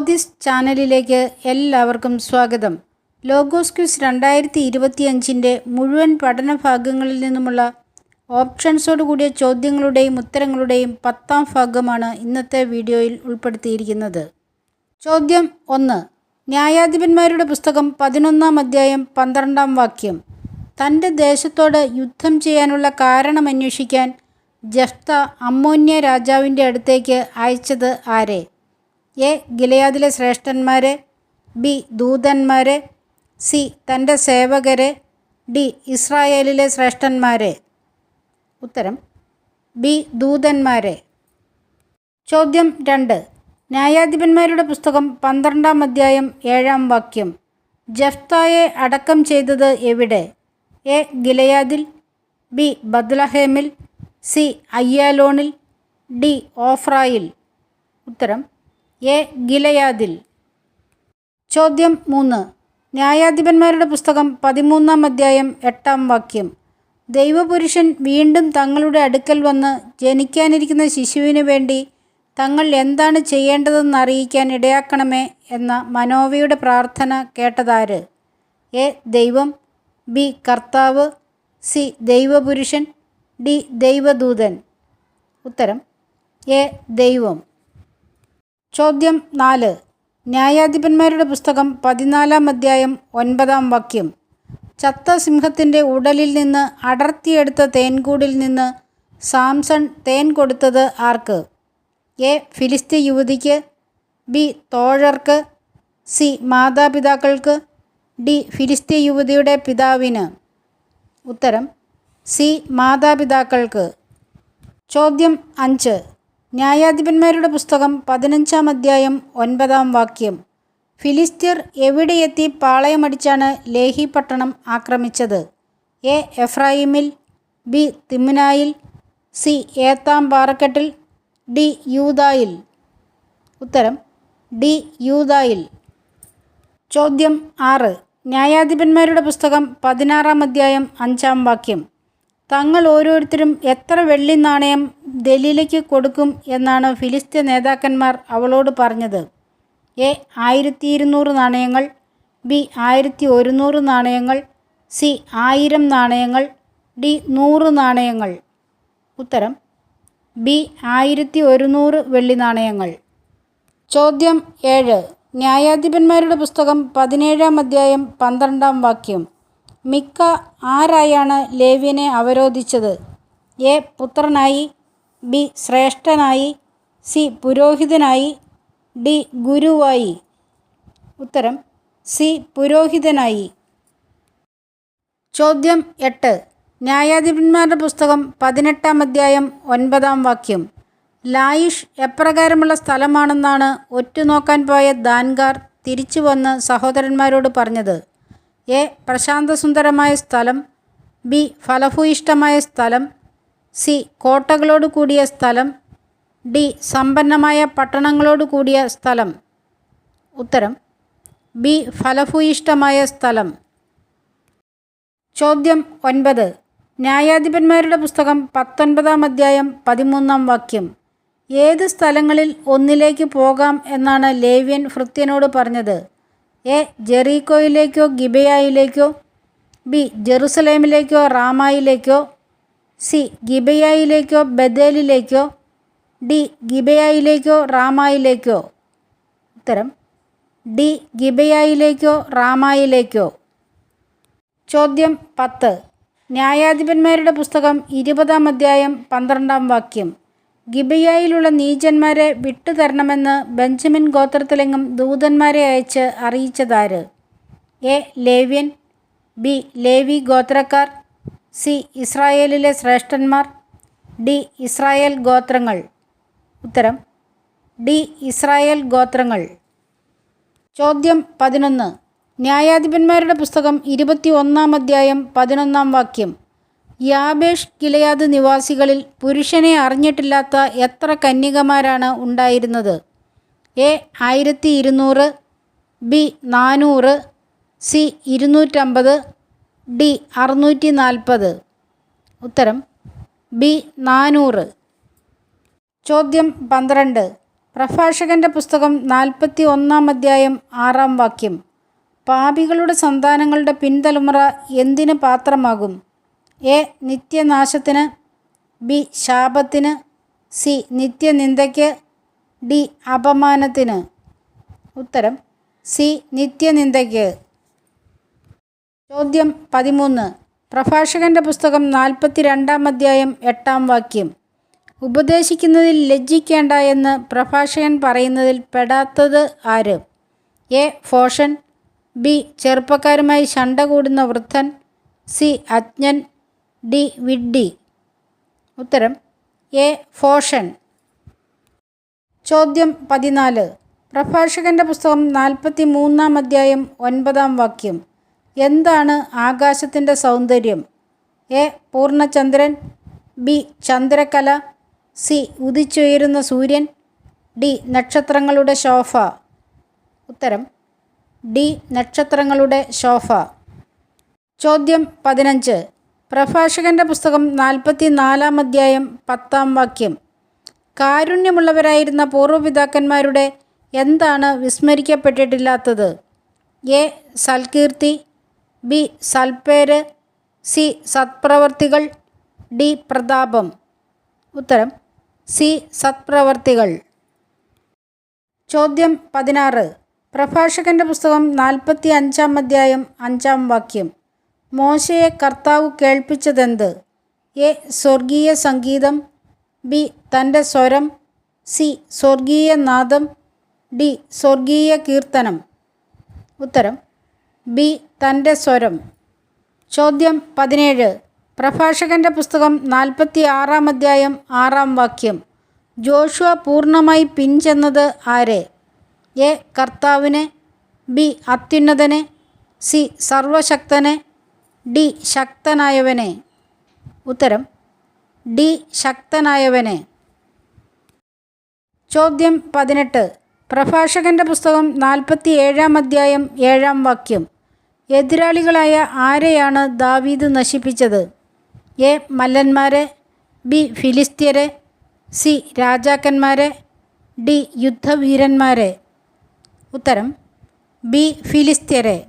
ജ്യോതിസ് ചാനലിലേക്ക് എല്ലാവർക്കും സ്വാഗതം. ലോഗോസ് ക്യൂസ് രണ്ടായിരത്തി ഇരുപത്തിയഞ്ചിന്റെ മുഴുവൻ പഠന ഭാഗങ്ങളിൽ നിന്നുമുള്ള ഓപ്ഷൻസോട് കൂടിയ ചോദ്യങ്ങളുടെയും ഉത്തരങ്ങളുടെയും പത്താം ഭാഗമാണ് ഇന്നത്തെ വീഡിയോയിൽ ഉൾപ്പെടുത്തിയിരിക്കുന്നത്. ചോദ്യം ഒന്ന്. ന്യായാധിപന്മാരുടെ പുസ്തകം പതിനൊന്നാം അധ്യായം പന്ത്രണ്ടാം വാക്യം. തന്റെ ദേശത്തോട് യുദ്ധം ചെയ്യാനുള്ള കാരണം അന്വേഷിക്കാൻ ജഫ്ത അമ്മോന്യ രാജാവിന്റെ അടുത്തേക്ക് അയച്ചത് ആരെ? എ. ഗിലയാദിലെ ശ്രേഷ്ഠന്മാരെ ബി. ദൂതന്മാരെ സി. തന്റെ സേവകരെ ഡി. ഇസ്രായേലിലെ ശ്രേഷ്ഠന്മാരെ. ഉത്തരം ബി. ദൂതന്മാരെ. ചോദ്യം രണ്ട്. ന്യായാധിപന്മാരുടെ പുസ്തകം പന്ത്രണ്ടാം അധ്യായം ഏഴാം വാക്യം. ജഫ്തായെ അടക്കം ചെയ്തത് എവിടെ? എ. ഗിലയാദിൽ ബി. ബദ്ലഹേമിൽ സി. അയ്യാലോണിൽ ഡി. ഓഫ്രായിൽ. ഉത്തരം എ. ഗിലയാദിൽ. ചോദ്യം മൂന്ന്. ന്യായാധിപന്മാരുടെ പുസ്തകം പതിമൂന്നാം അധ്യായം എട്ടാം വാക്യം. ദൈവപുരുഷൻ വീണ്ടും തങ്ങളുടെ അടുക്കൽ വന്ന് ജനിക്കാനിരിക്കുന്ന ശിശുവിന് വേണ്ടി തങ്ങൾ എന്താണ് ചെയ്യേണ്ടതെന്ന് അറിയിക്കാൻ ഇടയാക്കണമേ എന്ന മനോവയുടെ പ്രാർത്ഥന കേട്ടതാര്? എ. ദൈവം ബി. കർത്താവ് സി. ദൈവപുരുഷൻ ഡി. ദൈവദൂതൻ. ഉത്തരം എ. ദൈവം. ചോദ്യം നാല്. ന്യായാധിപന്മാരുടെ പുസ്തകം പതിനാലാം അധ്യായം ഒൻപതാം വാക്യം. ചത്ത സിംഹത്തിന്റെ ഉടലിൽ നിന്ന് അടർത്തിയെടുത്ത തേൻകൂടിൽ നിന്ന് സാംസൺ തേൻ കൊടുത്തത് ആർക്ക്? എ. ഫിലിസ്തി യുവതിക്ക്. ബി. തോഴർക്ക്. സി. മാതാപിതാക്കൾക്ക്. ഡി. ഫിലിസ്തി യുവതിയുടെ പിതാവിന്. ഉത്തരം സി. മാതാപിതാക്കൾക്ക്. ചോദ്യം അഞ്ച്. ന്യായാധിപന്മാരുടെ പുസ്തകം പതിനഞ്ചാം അധ്യായം ഒൻപതാം വാക്യം. ഫിലിസ്തീർ എവിടെയെത്തി പാളയമടിച്ചാണ് ലേഹി പട്ടണം ആക്രമിച്ചത്? എ. എഫ്രായിമിൽ ബി. തിമ്നായിൽ സി. ഏത്താം പാറക്കെട്ടിൽ ഡി. യൂതായിൽ ഉത്തരം ഡി. യൂതായിൽ ചോദ്യം ആറ്. ന്യായാധിപന്മാരുടെ പുസ്തകം പതിനാറാം അധ്യായം അഞ്ചാം വാക്യം. തങ്ങൾ ഓരോരുത്തരും എത്ര വെള്ളി നാണയം ദലീലയ്ക്ക് കൊടുക്കും എന്നാണ് ഫിലിസ്തീൻ നേതാക്കന്മാർ അവളോട് പറഞ്ഞത്. എ ആയിരത്തി ഇരുന്നൂറ് നാണയങ്ങൾ ബി ആയിരത്തി ഒരുന്നൂറ് നാണയങ്ങൾ സി ആയിരം നാണയങ്ങൾ ഡി നൂറ് നാണയങ്ങൾ. ഉത്തരം ബി ആയിരത്തി ഒരുന്നൂറ് വെള്ളി നാണയങ്ങൾ. ചോദ്യം ഏഴ് ന്യായാധിപന്മാരുടെ പുസ്തകം പതിനേഴാം അധ്യായം പന്ത്രണ്ടാം വാക്യം. മിക്ക ആരായാണ് ലേവ്യനെ അവരോധിച്ചത്? എ പുത്രനായി ബി ശ്രേഷ്ഠനായി സി പുരോഹിതനായി ഡി ഗുരുവായി. ഉത്തരം സി പുരോഹിതനായി. ചോദ്യം എട്ട്. ന്യായാധിപന്മാരുടെ പുസ്തകം പതിനെട്ടാം അധ്യായം ഒൻപതാം വാക്യം. ലായിഷ് എപ്രകാരമുള്ള സ്ഥലമാണെന്നാണ് ഒറ്റുനോക്കാൻ പോയ ദാൻകാർ തിരിച്ചു വന്ന് സഹോദരന്മാരോട് പറഞ്ഞത്. എ. പ്രശാന്തസുന്ദരമായ സ്ഥലം ബി. ഫലഭൂയിഷ്ടമായ സ്ഥലം സി. കോട്ടകളോട് കൂടിയ സ്ഥലം. ഡി. സമ്പന്നമായ പട്ടണങ്ങളോട് കൂടിയ സ്ഥലം. ഉത്തരം. ബി. ഫലഭൂയിഷ്ടമായ സ്ഥലം. ചോദ്യം ഒൻപത്. ന്യായാധിപന്മാരുടെ പുസ്തകം പത്തൊൻപതാം അധ്യായം പതിമൂന്നാം വാക്യം. ഏത് സ്ഥലങ്ങളിൽ ഒന്നിലേക്ക് പോകാം എന്നാണ് ലേവ്യൻ ഭൃത്യനോട് പറഞ്ഞത്. എ. ജെറീക്കോയിലേക്കോ ഗിബയായിലേക്കോ. ബി. ജെറുസലേമിലേക്കോ റാമായിലേക്കോ. സി ഗിബയായിലേക്കോ ബദേലിലേക്കോ ഡി ഗിബയായിലേക്കോ റാമായിലേക്കോ. ഉത്തരം ഡി ഗിബയായിലേക്കോ റാമായിലേക്കോ. ചോദ്യം പത്ത്. ന്യായാധിപന്മാരുടെ പുസ്തകം ഇരുപതാം അധ്യായം പന്ത്രണ്ടാം വാക്യം. ഗിബയായിലുള്ള നീചന്മാരെ വിട്ടുതരണമെന്ന് ബെഞ്ചമിൻ ഗോത്രത്തിലെങ്ങും ദൂതന്മാരെ അയച്ച് അറിയിച്ചതാര്? എ. ലേവ്യൻ ബി. ലേവി ഗോത്രക്കാർ സി ഇസ്രായേലിലെ ശ്രേഷ്ഠന്മാർ ഡി ഇസ്രായേൽ ഗോത്രങ്ങൾ. ഉത്തരം ഡി ഇസ്രായേൽ ഗോത്രങ്ങൾ. ചോദ്യം പതിനൊന്ന്. ന്യായാധിപന്മാരുടെ പുസ്തകം ഇരുപത്തി ഒന്നാം അധ്യായം പതിനൊന്നാം വാക്യം. യാബേഷ് ഗിലയാദ് നിവാസികളിൽ പുരുഷനെ അറിഞ്ഞിട്ടില്ലാത്ത എത്ര കന്യകമാരാണ് ഉണ്ടായിരുന്നത്? എ ആയിരത്തി ഇരുന്നൂറ് ബി നാനൂറ് സി ഇരുന്നൂറ്റമ്പത് ഡി അറുന്നൂറ്റി നാൽപ്പത് ഉത്തരം ബി നാനൂറ്. ചോദ്യം പന്ത്രണ്ട്. പ്രഭാഷകന്റെ പുസ്തകം നാൽപ്പത്തി ഒന്നാം അധ്യായം ആറാം വാക്യം. പാപികളുടെ സന്താനങ്ങളുടെ പിൻതലമുറ എന്തിന് പാത്രമാകും? എ നിത്യനാശത്തിന് ബി ശാപത്തിന് സി നിത്യനിന്ദയ്ക്ക് ഡി അപമാനത്തിന്. ഉത്തരം സി നിത്യനിന്ദയ്ക്ക്. ചോദ്യം പതിമൂന്ന്. പ്രഭാഷകന്റെ പുസ്തകം നാൽപ്പത്തി രണ്ടാം അധ്യായം എട്ടാം വാക്യം. ഉപദേശിക്കുന്നതിൽ ലജ്ജിക്കേണ്ട എന്ന് പ്രഭാഷകൻ പറയുന്നതിൽ പെടാത്തത് ആര്? എ. ഫോഷൻ. ബി. ചെറുപ്പക്കാരുമായി ശണ്ട കൂടുന്ന വൃദ്ധൻ. സി. അജ്ഞൻ. ഡി. വിഡ്ഡി ഉത്തരം എ. ഫോഷൻ. ചോദ്യം പതിനാല്. പ്രഭാഷകന്റെ പുസ്തകം നാൽപ്പത്തി മൂന്നാം അധ്യായം ഒൻപതാം വാക്യം. എന്താണ് ആകാശത്തിന്റെ സൗന്ദര്യം? എ. പൂർണചന്ദ്രൻ ബി. ചന്ദ്രകല സി. ഉദിച്ചുയരുന്ന സൂര്യൻ ഡി. നക്ഷത്രങ്ങളുടെ ശോഭ. ഉത്തരം ഡി. നക്ഷത്രങ്ങളുടെ ശോഭ. ചോദ്യം പതിനഞ്ച്. പ്രഭാഷകന്റെ പുസ്തകം നാൽപ്പത്തി നാലാം അധ്യായം പത്താം വാക്യം. കാരുണ്യമുള്ളവരായിരുന്ന പൂർവപിതാക്കന്മാരുടെ എന്താണ് വിസ്മരിക്കപ്പെട്ടിട്ടില്ലാത്തത്? എ. സൽകീർത്തി ബി സൽപ്പേര് സി സത്പ്രവർത്തികൾ ഡി പ്രതാപം. ഉത്തരം സി സത്പ്രവർത്തികൾ. ചോദ്യം പതിനാറ്. പ്രഭാഷകന്റെ പുസ്തകം നാൽപ്പത്തി അഞ്ചാം അധ്യായം അഞ്ചാം വാക്യം. മോശയെ കർത്താവ് കേൾപ്പിച്ചതെന്ത്? എ സ്വർഗീയ സംഗീതം ബി തന്റെ സ്വരം സി സ്വർഗീയ നാദം ഡി സ്വർഗീയ കീർത്തനം. ഉത്തരം ബി തന്റെ സ്വരം. ചോദ്യം പതിനേഴ്. പ്രഭാഷകന്റെ പുസ്തകം നാൽപ്പത്തി ആറാം അധ്യായം ആറാം വാക്യം. ജോഷുവ പൂർണമായി പിൻചെന്നത് ആരെ? എ. കർത്താവിനെ. ബി. അത്യുന്നതനെ. സി. സർവശക്തനെ. ഡി. ശക്തനായവനെ. ഉത്തരം. ഡി. ശക്തനായവനെ. ചോദ്യം പതിനെട്ട്. പ്രഭാഷകന്റെ പുസ്തകം നാൽപ്പത്തി ഏഴാം അധ്യായം ഏഴാം വാക്യം. എതിരാളികളായ ആരെയാണ് ദാവീദ് നശിപ്പിച്ചത്? എ. മല്ലന്മാരെ ബി. ഫിലിസ്ത്യരെ സി. രാജാക്കന്മാരെ ഡി. യുദ്ധവീരന്മാരെ. ഉത്തരം ബി. ഫിലിസ്ത്യരെ.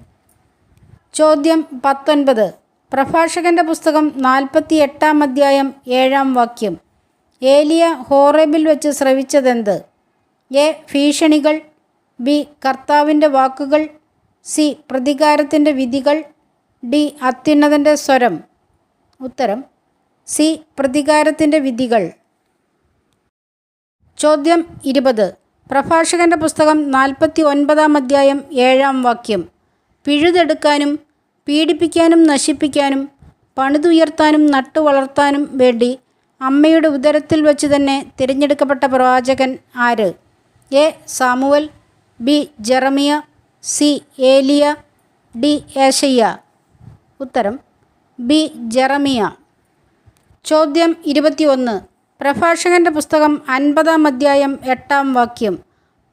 ചോദ്യം പത്തൊൻപത്. പ്രഭാഷകന്റെ പുസ്തകം നാൽപ്പത്തി എട്ടാം അധ്യായം ഏഴാം വാക്യം. ഏലിയ ഹോറേബിൽ വെച്ച് ശ്രവിച്ചതെന്ത്? എ ഭീഷണികൾ ബി കർത്താവിന്റെ വാക്കുകൾ സി പ്രതികാരത്തിന്റെ വിധികൾ ഡി അത്യുന്നതന്റെ സ്വരം. ഉത്തരം സി പ്രതികാരത്തിന്റെ വിധികൾ. ചോദ്യം ഇരുപത്. പ്രഭാഷകന്റെ പുസ്തകം നാൽപ്പത്തി ഒൻപതാം അധ്യായം ഏഴാം വാക്യം. പിഴുതെടുക്കാനും പീഡിപ്പിക്കാനും നശിപ്പിക്കാനും പണിതുയർത്താനും നട്ടുവളർത്താനും വേണ്ടി അമ്മയുടെ ഉദരത്തിൽ വച്ച് തന്നെ തിരഞ്ഞെടുക്കപ്പെട്ട പ്രവാചകൻ ആര്? A Samuel B Jeremiah C Eliya D ഏഷയ്യ ഉത്തരം ബി ജെറമിയ. ചോദ്യം ഇരുപത്തിയൊന്ന്. പ്രഭാഷകന്റെ പുസ്തകം അൻപതാം അധ്യായം എട്ടാം വാക്യം.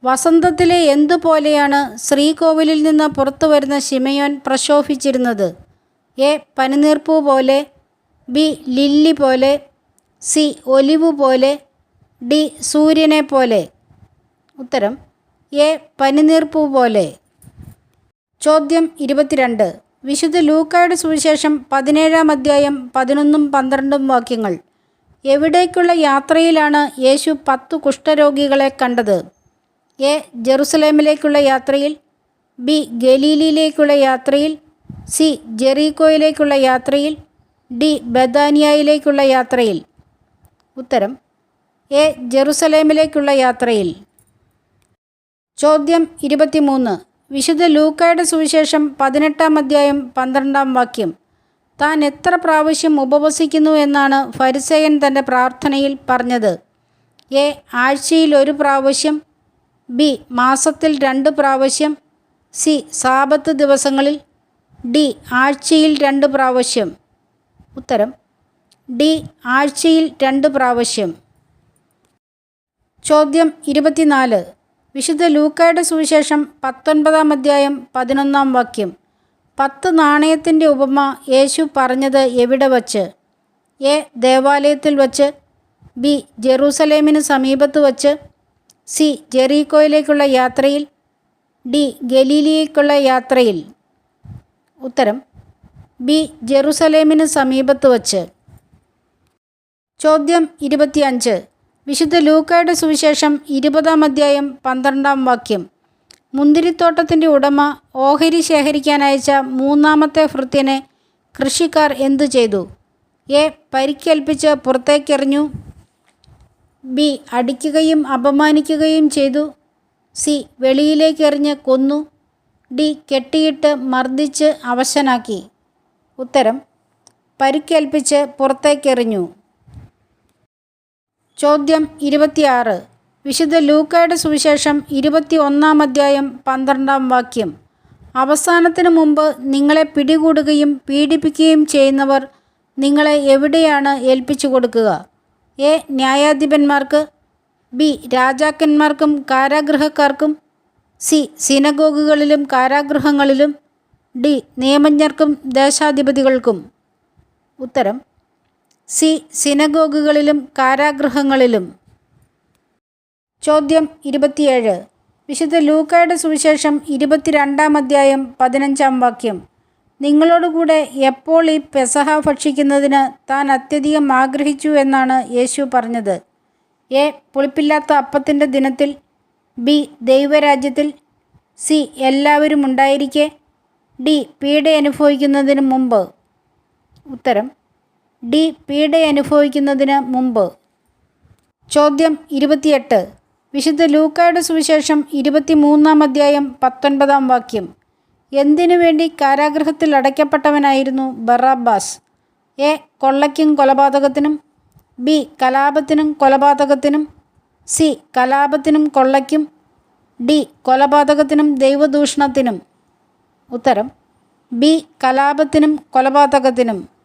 വസന്തത്തിലെ എന്തുപോലെയാണ് ശ്രീകോവിലിൽ നിന്ന് പുറത്തു വരുന്ന ശിമയോൻ പ്രശോഭിച്ചിരുന്നത്? എ പനിനീർപ്പൂ പോലെ ബി ലില്ലി പോലെ സി ഒലിവ് പോലെ ഡി സൂര്യനെ പോലെ. ഉത്തരം എ പനിനീർപ്പൂ പോലെ. ചോദ്യം ഇരുപത്തിരണ്ട്. വിശുദ്ധ ലൂക്കായുടെ സുവിശേഷം പതിനേഴാം അധ്യായം പതിനൊന്നും പന്ത്രണ്ടും വാക്യങ്ങൾ. എവിടേക്കുള്ള യാത്രയിലാണ് യേശു പത്തു കുഷ്ഠരോഗികളെ കണ്ടത്? എ ജെറുസലേമിലേക്കുള്ള യാത്രയിൽ. ബി ഗലീലിയിലേക്കുള്ള യാത്രയിൽ. സി ജെറീക്കോയിലേക്കുള്ള യാത്രയിൽ. ഡി ബദാനിയയിലേക്കുള്ള യാത്രയിൽ. ഉത്തരം എ ജെറുസലേമിലേക്കുള്ള യാത്രയിൽ. ചോദ്യം ഇരുപത്തിമൂന്ന്. വിശുദ്ധ ലൂക്കയുടെ സുവിശേഷം പതിനെട്ടാം അധ്യായം പന്ത്രണ്ടാം വാക്യം. താൻ എത്ര പ്രാവശ്യം ഉപവസിക്കുന്നു എന്നാണ് ഫരിസേയൻ തന്റെ പ്രാർത്ഥനയിൽ പറഞ്ഞത്. എ. ആഴ്ചയിൽ ഒരു പ്രാവശ്യം. ബി. മാസത്തിൽ രണ്ട് പ്രാവശ്യം. സി. സാപത്ത് ദിവസങ്ങളിൽ. ഡി. ആഴ്ചയിൽ രണ്ട് പ്രാവശ്യം. ഉത്തരം. ഡി. ആഴ്ചയിൽ രണ്ട് പ്രാവശ്യം. ചോദ്യം ഇരുപത്തിനാല്. വിശുദ്ധ ലൂക്കായുടെ സുവിശേഷം പത്തൊൻപതാം അധ്യായം പതിനൊന്നാം വാക്യം. പത്ത് നാണയത്തിന്റെ ഉപമ യേശു പറഞ്ഞത് എവിടെ വച്ച്? എ ദേവാലയത്തിൽ വച്ച്? ബി ജെറൂസലേമിന് സമീപത്ത് വച്ച്? സി ജെറീക്കോയിലേക്കുള്ള യാത്രയിൽ? ഡി ഗലീലിയേക്കുള്ള യാത്രയിൽ? ഉത്തരം ബി ജെറുസലേമിന് സമീപത്ത് വച്ച്. ചോദ്യം ഇരുപത്തിയഞ്ച്. വിശുദ്ധ ലൂക്കയുടെ സുവിശേഷം ഇരുപതാം അധ്യായം പന്ത്രണ്ടാം വാക്യം. മുന്തിരിത്തോട്ടത്തിന്റെ ഉടമ ഓഹരി ശേഖരിക്കാൻ അയച്ച മൂന്നാമത്തെ ഭൃത്യനെ കൃഷിക്കാർ എന്തു ചെയ്തു? എ. പരിക്കേൽപ്പിച്ച് പുറത്തേക്കെറിഞ്ഞു. ബി. അടിക്കുകയും അപമാനിക്കുകയും ചെയ്തു. സി. വെളിയിലേക്കെറിഞ്ഞ് കൊന്നു. ഡി. കെട്ടിയിട്ട് മർദ്ദിച്ച് അവശനാക്കി. ഉത്തരം പരിക്കേൽപ്പിച്ച് പുറത്തേക്കെറിഞ്ഞു. ചോദ്യം ഇരുപത്തിയാറ്. വിശുദ്ധ ലൂക്കയുടെ സുവിശേഷം ഇരുപത്തി ഒന്നാം അധ്യായം പന്ത്രണ്ടാം വാക്യം. അവസാനത്തിന് മുമ്പ് നിങ്ങളെ പിടികൂടുകയും പീഡിപ്പിക്കുകയും ചെയ്യുന്നവർ നിങ്ങളെ എവിടെയാണ് ഏൽപ്പിച്ചു കൊടുക്കുക? എ. ന്യായാധിപന്മാർക്ക്. ബി. രാജാക്കന്മാർക്കും കാരാഗൃഹക്കാർക്കും. സി. സിനഗോഗുകളിലും കാരാഗൃഹങ്ങളിലും. ഡി. നിയമജ്ഞർക്കും ദേശാധിപതികൾക്കും. ഉത്തരം സി സിനഗോഗുകളിലും കാരാഗൃഹങ്ങളിലും. ചോദ്യം ഇരുപത്തിയേഴ്. വിശുദ്ധ ലൂക്കയുടെ സുവിശേഷം ഇരുപത്തിരണ്ടാം അധ്യായം പതിനഞ്ചാം വാക്യം. നിങ്ങളോടുകൂടെ എപ്പോൾ ഈ പെസഹ ഭക്ഷിക്കുന്നതിന് താൻ അത്യധികം ആഗ്രഹിച്ചു എന്നാണ് യേശു പറഞ്ഞത്. എ പുളിപ്പില്ലാത്ത അപ്പത്തിന്റെ ദിനത്തിൽ. ബി ദൈവരാജ്യത്തിൽ. സി എല്ലാവരും ഉണ്ടായിരിക്കെ. ഡി പീഡ അനുഭവിക്കുന്നതിന് മുമ്പ്. ഉത്തരം ഡി പീഡ അനുഭവിക്കുന്നതിന് മുമ്പ്. ചോദ്യം ഇരുപത്തിയെട്ട്. വിശുദ്ധ ലൂക്കായുടെ സുവിശേഷം ഇരുപത്തിമൂന്നാം അധ്യായം പത്തൊൻപതാം വാക്യം. എന്തിനു വേണ്ടി കാരാഗ്രഹത്തിൽ അടയ്ക്കപ്പെട്ടവനായിരുന്നു ബറാബാസ് എ. കൊള്ളയ്ക്കും കൊലപാതകത്തിനും. ബി. കലാപത്തിനും കൊലപാതകത്തിനും. സി. കലാപത്തിനും കൊള്ളയ്ക്കും. ഡി. കൊലപാതകത്തിനും ദൈവദൂഷണത്തിനും. ഉത്തരം. ബി. കലാപത്തിനും കൊലപാതകത്തിനും.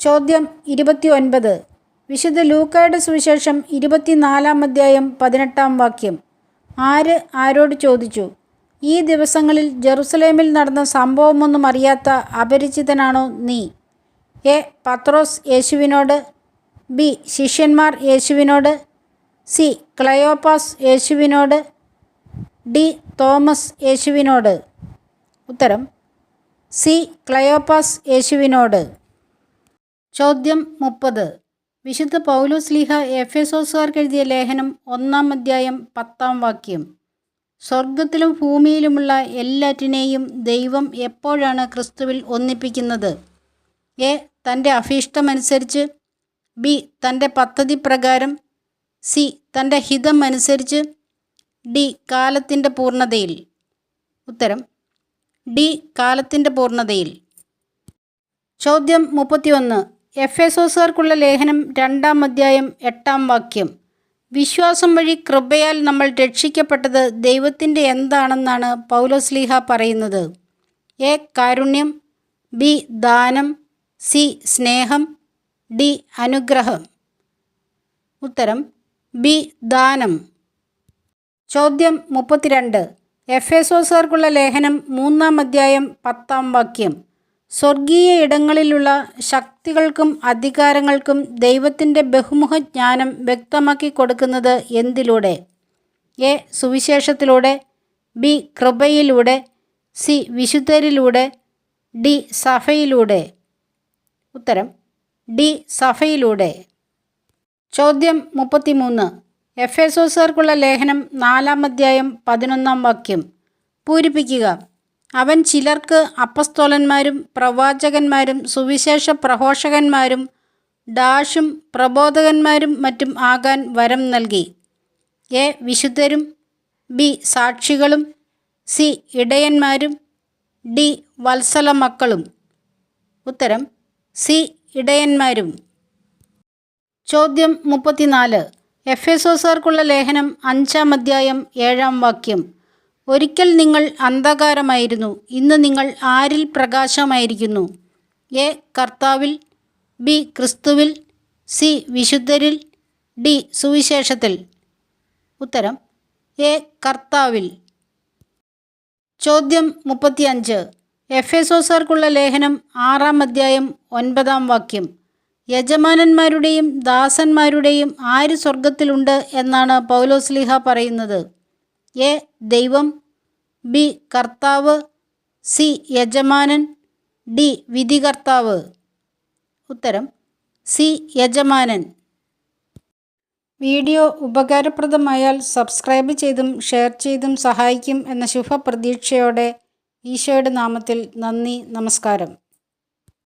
ചോദ്യം ഇരുപത്തി ഒൻപത് വിശുദ്ധ ലൂക്കയുടെ സുവിശേഷം ഇരുപത്തിനാലാം അധ്യായം പതിനെട്ടാം വാക്യം. ആര് ആരോട് ചോദിച്ചു? ഈ ദിവസങ്ങളിൽ ജെറുസലേമിൽ നടന്ന സംഭവമൊന്നും അറിയാത്ത അപരിചിതനാണോ നീ? എ. പത്രോസ് യേശുവിനോട്. ബി. ശിഷ്യന്മാർ യേശുവിനോട്. സി. ക്ലയോപ്പാസ് യേശുവിനോട്. ഡി. തോമസ് യേശുവിനോട്. ഉത്തരം. സി. ക്ലയോപ്പാസ് യേശുവിനോട്. ചോദ്യം മുപ്പത്. വിശുദ്ധ പൗലോസ് ലീഹ എഫേസോസുകാർക്ക് എഴുതിയ ലേഖനം ഒന്നാം അധ്യായം പത്താം വാക്യം. സ്വർഗത്തിലും ഭൂമിയിലുമുള്ള എല്ലാറ്റിനെയും ദൈവം എപ്പോഴാണ് ക്രിസ്തുവിൽ ഒന്നിപ്പിക്കുന്നത്? എ. തന്റെ അഭീഷ്ടമനുസരിച്ച്. ബി. തന്റെ പദ്ധതി പ്രകാരം സി. തന്റെ ഹിതം അനുസരിച്ച് ഡി. കാലത്തിന്റെ പൂർണതയിൽ. ഉത്തരം. ഡി. കാലത്തിന്റെ പൂർണതയിൽ. ചോദ്യം മുപ്പത്തിയൊന്ന്. എഫ് എസോസുകാർക്കുള്ള ലേഖനം രണ്ടാം അധ്യായം എട്ടാം വാക്യം. വിശ്വാസം വഴി കൃപയാൽ നമ്മൾ രക്ഷിക്കപ്പെട്ടത് ദൈവത്തിന്റെ എന്താണെന്നാണ് പൗലോസ്ലീഹ പറയുന്നത്. എ കാരുണ്യം ബി ദാനം സി സ്നേഹം ഡി അനുഗ്രഹം. ഉത്തരം ബി ദാനം. ചോദ്യം മുപ്പത്തിരണ്ട്. എഫ് എസോസുകാർക്കുള്ള ലേഖനം മൂന്നാം അധ്യായം പത്താം വാക്യം. സ്വർഗീയ ഇടങ്ങളിലുള്ള ശക്തികൾക്കും അധികാരങ്ങൾക്കും ദൈവത്തിന്റെ ബഹുമുഖ ജ്ഞാനം വ്യക്തമാക്കി കൊടുക്കുന്നത് എന്തിലൂടെ? എ. സുവിശേഷത്തിലൂടെ ബി. കൃപയിലൂടെ സി. വിശുദ്ധരിലൂടെ ഡി. സഭയിലൂടെ. ഉത്തരം ഡി. സഭയിലൂടെ. ചോദ്യം മുപ്പത്തിമൂന്ന്. എഫ് എസോസുകാർക്കുള്ള ലേഖനം നാലാം അധ്യായം പതിനൊന്നാം വാക്യം. പൂരിപ്പിക്കുക. അവൻ ചിലർക്ക് അപ്പസ്തോലന്മാരും പ്രവാചകന്മാരും സുവിശേഷ പ്രഘോഷകന്മാരും ഡാഷും പ്രബോധകന്മാരും മറ്റും ആകാൻ വരം നൽകി. എ വിശുദ്ധരും ബി സാക്ഷികളും സി ഇടയന്മാരും ഡി വത്സല മക്കളും ഉത്തരം സി ഇടയന്മാരും. ചോദ്യം മുപ്പത്തിനാല്. എഫ് എസോസാർക്കുള്ള ലേഖനം അഞ്ചാം അധ്യായം ഏഴാം വാക്യം. ഒരിക്കൽ നിങ്ങൾ അന്ധകാരമായിരുന്നു. ഇന്ന് നിങ്ങൾ ആരിൽ പ്രകാശമായിരിക്കുന്നു? എ. കർത്താവിൽ ബി. ക്രിസ്തുവിൽ സി. വിശുദ്ധരിൽ ഡി. സുവിശേഷത്തിൽ. ഉത്തരം എ. കർത്താവിൽ. ചോദ്യം മുപ്പത്തിയഞ്ച്. എഫ് എസോസാർക്കുള്ള ലേഖനം ആറാം അധ്യായം ഒൻപതാം വാക്യം. യജമാനന്മാരുടെയും ദാസന്മാരുടെയും ആര് സ്വർഗത്തിലുണ്ട് എന്നാണ് പൗലോസ്ലിഹ പറയുന്നത്. എ ദൈവം ബി കർത്താവ് സി യജമാനൻ ഡി വിധികർത്താവ്. ഉത്തരം സി യജമാനൻ. വീഡിയോ ഉപകാരപ്രദമായാൽ സബ്സ്ക്രൈബ് ചെയ്തും ഷെയർ ചെയ്തും സഹായിക്കും എന്ന ശുഭപ്രതീക്ഷയോടെ ഈശോയുടെ നാമത്തിൽ നന്ദി നമസ്കാരം.